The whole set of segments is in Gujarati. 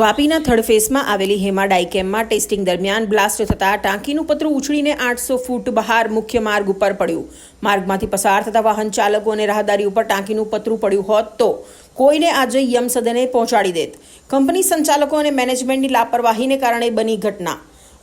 વાપીના થર્ડ ફેઝમાં આવેલી હેમા ડાઈકેમમાં ટેસ્ટિંગ દરમિયાન બ્લાસ્ટ થતાં ટાંકીનું પતરું ઉછળીને આઠસો ફૂટ બહાર મુખ્ય માર્ગ ઉપર પડ્યું. માર્ગમાંથી પસાર થતા વાહન ચાલકો અને રાહદારી ઉપર ટાંકીનું પતરું પડ્યું હોત તો કોઈને આજે યમસદને પહોંચાડી દેત. કંપની સંચાલકો અને મેનેજમેન્ટની લાપરવાહીને કારણે બની ઘટના.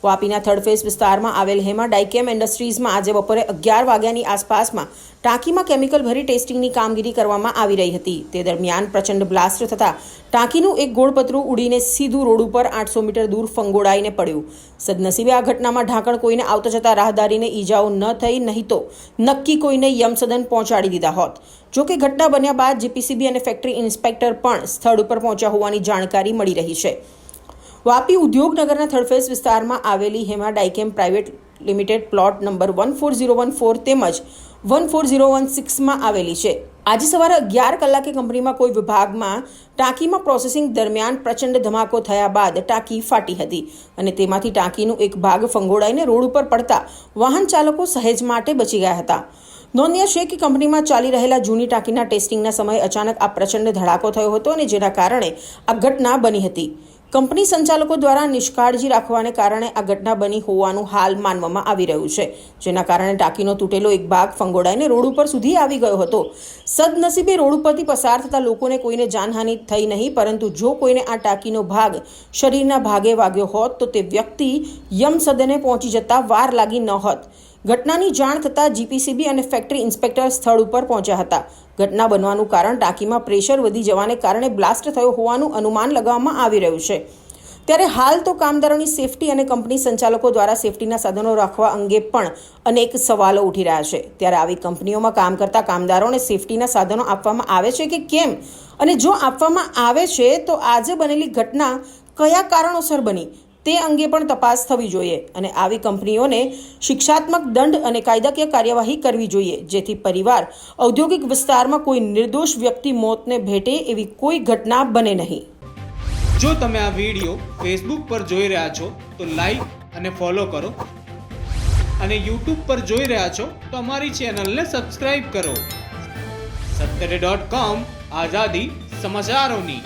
વાપીના થર્ડ ફેઝ વિસ્તારમાં આવેલ હેમા ડાયકેમ ઇન્ડસ્ટ્રીઝમાં આજે બપોરે અગિયાર વાગ્યાની આસપાસમાં ટાંકીમાં કેમિકલ ભરી ટેસ્ટિંગની કામગીરી કરવામાં આવી રહી હતી. તે દરમિયાન પ્રચંડ બ્લાસ્ટ થતાં ટાંકીનું એક ગોળપતરું ઉડીને સીધું રોડ ઉપર આઠસો મીટર દૂર ફંગોળાઈને પડ્યું. સદનસીબે આ ઘટનામાં ઢાંકણ કોઈને આવતા જતા રાહદારીને ઈજાઓ ન થઈ, નહીં તો નક્કી કોઈને યમસદન પહોંચાડી દીધા હોત. જોકે ઘટના બન્યા બાદ જીપીસીબી અને ફેક્ટરી ઇન્સ્પેક્ટર પણ સ્થળ ઉપર પહોંચ્યા હોવાની જાણકારી મળી રહી છે. વાપી ઉદ્યોગનગરના થર્ડફેસ વિસ્તારમાં આવેલી Hema Dychem private limited plot number one four zero one four તેમજ વન ફોર ઝીરો વન સિક્સમાં આવેલી છે. આજે સવારે અગિયાર કલાકે કંપનીમાં કોઈ વિભાગમાં ટાંકીમાં પ્રોસેસિંગ દરમિયાન પ્રચંડ ધમાકો થયા બાદ ટાંકી ફાટી હતી અને તેમાંથી ટાંકીનો એક ભાગ ફંગોળાઈને રોડ ઉપર પડતા વાહન ચાલકો સહેજ માટે બચી ગયા હતા. નોંધનીય છે કે કંપનીમાં ચાલી રહેલા જૂની ટાંકીના ટેસ્ટિંગના સમયે અચાનક આ પ્રચંડ ધડાકો થયો હતો અને જેના કારણે આ ઘટના બની હતી. કંપની સંચાલકો દ્વારા નિષ્કાળજી રાખવાને કારણે આ ઘટના બની હોવાનું હાલ માનવામાં આવી રહ્યું છે, જેના કારણે ટાંકીનો તૂટેલો એક ભાગ ફંગોળાઈને રોડ ઉપર સુધી આવી ગયો હતો. સદનસીબે રોડ ઉપરથી પસાર થતા લોકોને કોઈને જાનહાનિ થઈ નહીં, પરંતુ જો કોઈને આ ટાંકીનો ભાગ શરીરના ભાગે વાગ્યો હોત, તો તે વ્યક્તિ યમસદને પહોંચી જતા વાર લાગી ન હોત. ઘટનાની જાણ થતાં જીપીસીબી અને ફેક્ટરી ઇન્સ્પેક્ટર સ્થળ ઉપર પહોંચ્યા હતા. ઘટના બનવાનું કારણ ટાંકીમાં પ્રેશર વધી જવાને કારણે બ્લાસ્ટ થયો હોવાનું અનુમાન લગાવવામાં આવી રહ્યું છે. ત્યારે હાલ તો કામદારોની સેફટી અને કંપની સંચાલકો દ્વારા સેફટીના સાધનો રાખવા અંગે પણ અનેક સવાલો ઉઠી રહ્યા છે. ત્યારે આવી કંપનીઓમાં કામ કરતા કામદારોને સેફટીના સાધનો આપવામાં આવે છે કે કેમ? અને જો આપવામાં આવે છે તો આજે બનેલી ઘટના કયા કારણોસર બની? તે અંગે પણ તપાસ થવી જોઈએ અને આવી કંપનીઓને શિક્ષાત્મક દંડ અને કાયદાકીય કાર્યવાહી કરવી જોઈએ, જેથી પરિવાર ઔદ્યોગિક વિસ્તારમાં કોઈ નિર્દોષ વ્યક્તિ મોતને ભેટે એવી કોઈ ઘટના બને નહીં. જો તમે આ વીડિયો ફેસબુક પર જોઈ રહ્યા છો, તો લાઈક અને ફોલો કરો. અને યુટ્યુબ પર જોઈ રહ્યા છો, તો અમારી ચેનલને સબસ્ક્રાઈબ કરો. સત્તરે ડોટ કોમ આઝાદી સમાચારોની.